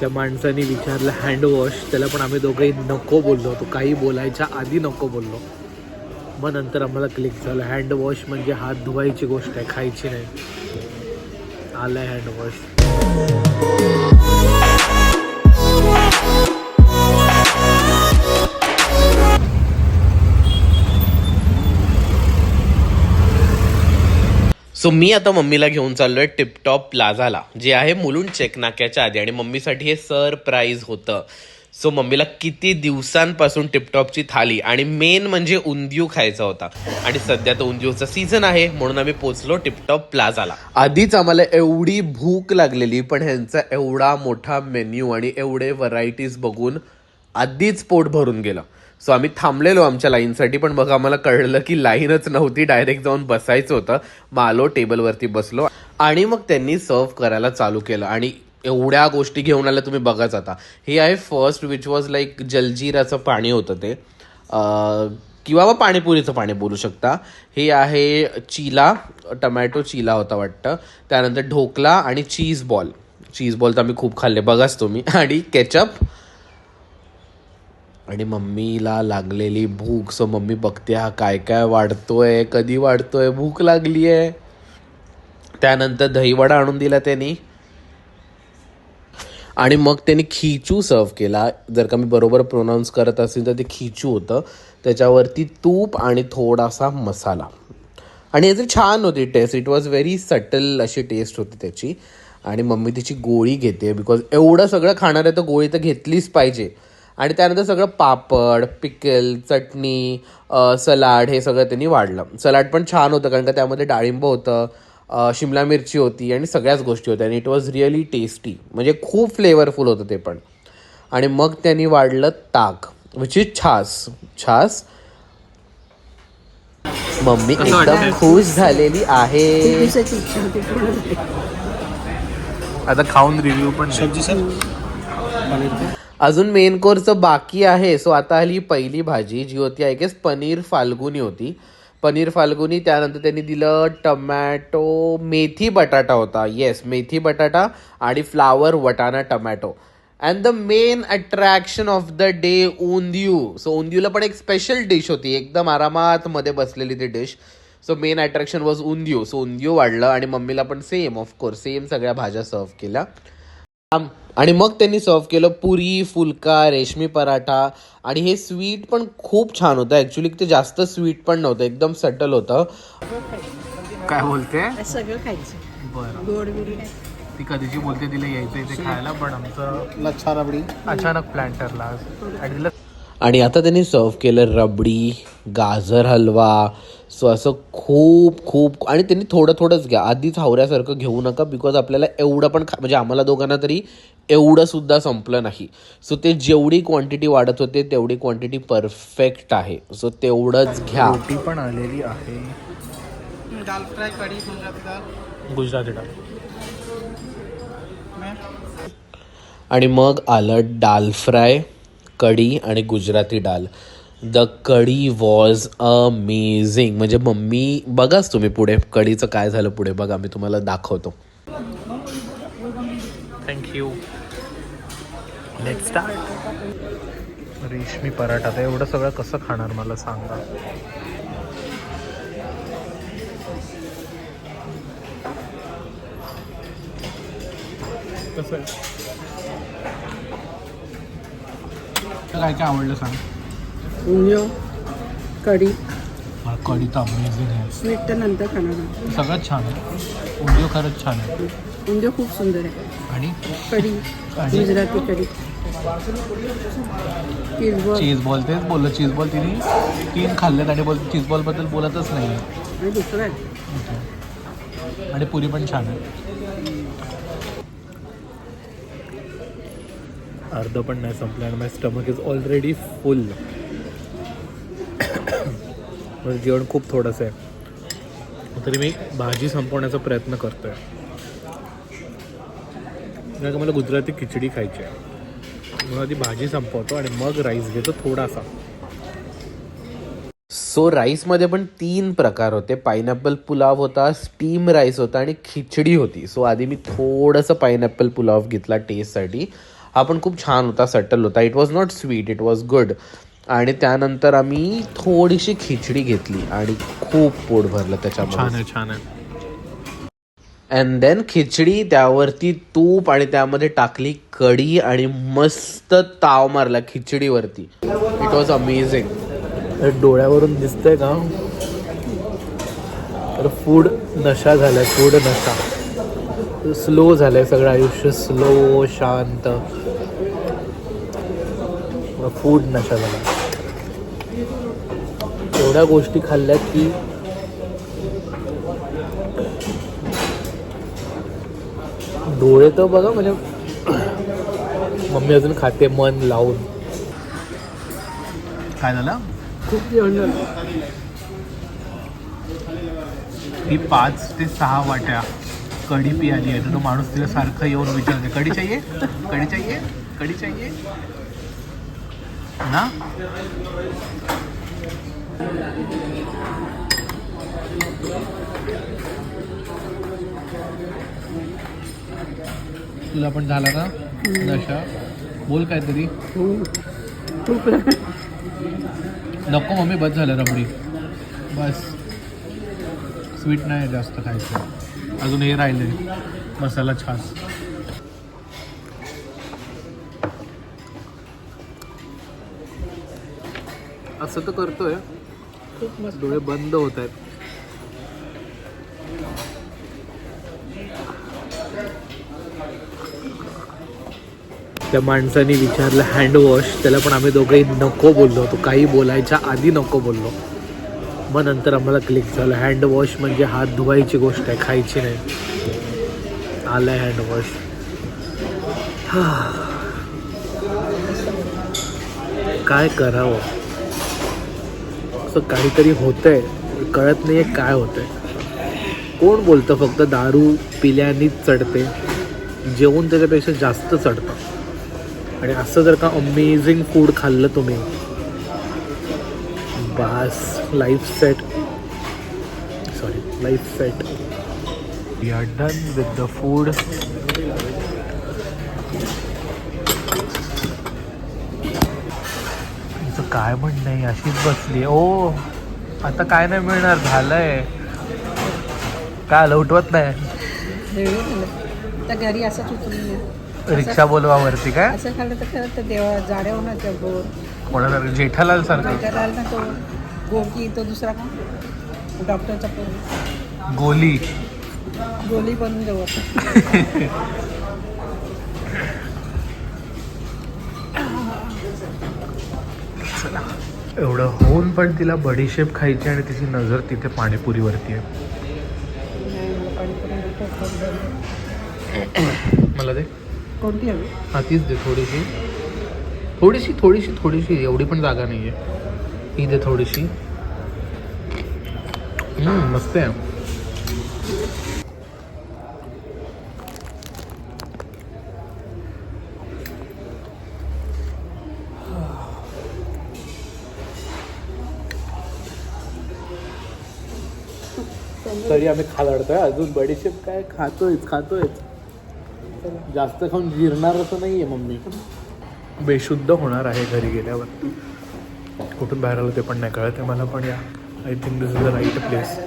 त्या माणसाने विचारलं हँडवॉश त्याला पण आम्ही दोघंही नको बोललो होतो. काही बोलायच्या आधी नको बोललो. मग नंतर आम्हाला क्लिक झालं. हँडवॉश म्हणजे हात धुवायची गोष्ट आहे खायची नाही. आलाय हँडवॉश सो मी आता मम्मीला घेऊन चाललोय टिपटॉप प्लाझाला जे आहे मुलुंड चेक नाक्याच्या आधी आणि मम्मीसाठी हे सरप्राईज होतं. सो मम्मीला किती दिवसांपासून टिपटॉपची थाली आणि मेन म्हणजे उंदियू खायचा होता. आणि सध्या तर उंदियूचा सीझन आहे म्हणून आम्ही पोचलो टिपटॉप प्लाझाला. आधीच आम्हाला एवढी भूक लागलेली पण ह्यांचा एवढा मोठा मेन्यू आणि एवढे व्हरायटीज बघून आधीच पोट भरून गेलं. सो आम्ही थांबलेलो आमच्या लाईनसाठी पण बघा आम्हाला कळलं की लाईनच नव्हती. डायरेक्ट जाऊन बसायचं होतं. मग आलो टेबलवरती बसलो. आणि मग त्यांनी सर्व करायला चालू केलं. आणि एवढ्या गोष्टी घेऊन आल्या तुम्ही बघाच आता. हे आहे फर्स्ट विच वॉज लाईक जलजीराचं पाणी होतं ते. किंवा मग पाणीपुरीचं पाणी बोलू शकता. हे आहे चिला टमॅटो चिला होता वाटतं. त्यानंतर ढोकला आणि चीज बॉल चीज बॉल तर आम्ही खूप खाल्ले. बघाच तुम्ही. आणि केचप आणि मम्मीला लागलेली भूक सो मम्मी बघते हा काय काय वाढतोय कधी वाढतोय भूक लागली आहे त्यानंतर दहीवडा आणून दिला त्यांनी. आणि मग त्यांनी खिचू सर्व केला. जर का मी बरोबर प्रोनाऊन्स करत असेल तर ते खिचू होतं. त्याच्यावरती तूप आणि थोडासा मसाला. आणि याची छान होती taste it was very subtle अशी टेस्ट होती त्याची. आणि मम्मी तिची गोळी घेते बिकॉज एवढं सगळं खाणार आहे तर गोळी तर घेतलीच पाहिजे. आणि त्यानंतर सगळं पापड पिकल चटणी सलाड हे सगळं त्यांनी वाढलं. सलाड पण छान होतं कारण का त्यामध्ये डाळिंब होतं शिमला मिरची होती आणि सगळ्याच गोष्टी होत्या आणि इट वॉज रिअली टेस्टी म्हणजे खूप फ्लेवरफुल होतं ते पण. आणि मग त्यांनी वाढलं ताक which is chaas. Chaas. Mummy एकदम खुश झालेली आहे. आता खाऊन रिव्ह्यू पण अजून मेन कोर्सचं बाकी आहे सो आता आली पहिली भाजी जी होती आय गेस पनीर फाल्गुनी होती. पनीर फाल्गुनी त्यानंतर त्यांनी दिलं टमॅटो मेथी बटाटा होता. येस मेथी बटाटा आणि flower वटाणा tomato. And the main attraction of the day undhiyu. So उंदियूला पण एक स्पेशल डिश होती. एकदम आरामात मध्ये बसलेली ती dish so main attraction was undhiyu. So undhiyu वाढलं आणि मम्मीला पण सेम ऑफकोर्स सेम सगळ्या भाज्या सर्व केल्या. आम- आणि मग त्यांनी सर्व केलं पुरी फुलका रेशमी पराठा. आणि हे स्वीट पण खूप छान होतं. ॲक्च्युली ते जास्त स्वीट पण नव्हतं. एकदम सटल होतं. काय बोलते? हे सगळं खायचं. बरं. गोड बिडी ती कधीची बोलते तिला यायचं इथे खायला पण आमचं लच्छा रबडी. अचानक प्लॅन ठरला. आणि आणि आता त्यांनी सर्व केलं रबडी गाजर हलवा. सो असं खूप खूप आणि त्यांनी थोडं थोडंच घ्या. आधीच हावऱ्यासारखं घेऊ नका बिकॉज आपल्याला एवढं पण खा म्हणजे आम्हाला दोघांना तरी एवढं सुद्धा संपलं नाही. सो ते जेवढी क्वांटिटी वाढत होते तेवढी क्वांटिटी परफेक्ट आहे. सो तेवढंच घ्या. रोटी पण आलेली आहे. दाल फ्राय कढी गुजराती दाल. गुजराती डाळ आणि मग आलं डाल फ्राय कढी आणि गुजराती डाल द कढी वॉज अमेझिंग म्हणजे मम्मी बघाच तुम्ही पुढे कढीचं काय झालं पुढे बघा मी तुम्हाला दाखवतो. थँक्यू नेक्स्ट स्टार्ट रेशमी पराठा तर एवढं सगळं कसं खाणार मला सांगा. कसं आहे? काय काय आवडलं सांग. उंदियो कढी. कढी तर अमेझिंग आहे. स्वीट तर नंतर खाणार. सगळंच छान आहे. उद्योग खरंच छान आहे. उंदियो खूप सुंदर आहे. आणि? कढी? गुजराती कढी. चीज बॉल तेच बोललं चीज बॉल तिने तीन खाल्लेत आणि बोल चीज बॉलबद्दल बोलतच नाही. दुसरं आहे. आणि पुरी पण छान आहे. अर्ध पण नाही संपलं आणि my stomach is already full जेवण खूप थोडंसं आहे. तरी मी भाजी संपवण्याचा प्रयत्न करतोय. कारण का मला गुजराती खिचडी खायची आहे. आधी भाजी संपवतो आणि मग राईस घेतो थोडासा. सो राईसमध्ये पण तीन प्रकार होते. पायनॅपल पुलाव होता स्टीम राईस होता आणि खिचडी होती. सो आधी मी थोडंसं पायनॅपल पुलाव घेतला टेस्टसाठी हा पण खूप छान होता सटल होता. It was not sweet it was good आणि त्यानंतर आम्ही थोडीशी खिचडी घेतली आणि खूप पोट भरलं त्याच्यामध्ये छान आहे छान आहे. अँड देन खिचडी त्यावरती तूप आणि त्यामध्ये टाकली कढी आणि मस्त ताव मारला खिचडीवरती. इट वॉज अमेझिंग डोळ्यावरून दिसतंय का? तर फूड नशा झालाय फूड नशा. स्लो झालंय सगळं आयुष्य स्लो शांत. फूड नशा झाला. एवढ्या गोष्टी खाल्ल्यात की डोळे तर बघा म्हणजे मम्मी अजून खाते मन लावून. काय झालं? खूप जेवण झालं. ती पाच ते सहा वाट्या कढी पियाली आहे. तो माणूस तिला सारखं येऊन विचारते कढी चाहिए कढी चाहिए कढी चाहिए ना? तुला पण झाला ना? नशा. बोल काहीतरी. खूप नको मम्मी बस झालं रबडी बस. स्वीट नाही जास्त खायचं. अजून हे राहिले. मसाला छास. असं तर करतोय. खूप मस्त. डोळे बंद होत आहेत. त्या माणसाने विचारलं हँडवॉश त्याला पण आम्ही दोघंही नको बोललो होतो. काही बोलायच्या आधी नको बोललो. मग नंतर आम्हाला क्लिक झालं. हँडवॉश म्हणजे हात धुवायची गोष्ट आहे खायची नाही. आहे हँडवॉश काय करावं? असं काहीतरी होतंय. कळत नाही आहे काय होतंय. कोण बोलतं? फक्त दारू पिल्यानीच चढते. जेवून त्याच्यापेक्षा जास्त चढतं. आणि असं जर का अमेझिंग फूड खाल्लं तुम्ही बास life set sorry life set we are done with the food तिचं काय म्हणणं आहे? अशीच बसली. ओ आता काय नाही मिळणार? झालंय. काय आलं? उठवत नाही. घरी ये. रिक्षा बोलवावरती काय? असं खाल्लं तर खरं तर देवा जाड्या होणार गोड कोणासारखं? जेठालाल सारखं? त्याला ना तो गोडकी तो दुसरा का? डॉक्टरचा पोर. गोली. गोली बनवून देऊ आपण. एवढं होऊन पण तिला बडीशेप खायची आणि तिची नजर तिथे पाणीपुरीवरती आहे. नाही, पाणीपुरी. मला ते कोणती हवी? हा तीच दे थोडीशी. थोडीशी थोडीशी थोडीशी. एवढी पण जागा नाही आहे ती दे थोडीशी. मस्त आहे. तरी आम्ही खालाडतोय अजून बडीशेप काय? खातोयच खातोयच. जास्त खाऊन गिरणार असं नाहीये मम्मी. बेशुद्ध होणार आहे घरी गेल्यावर. कुठून बाहेर आलं ते पण नाही कळत आहे मला पण या I think this is the right place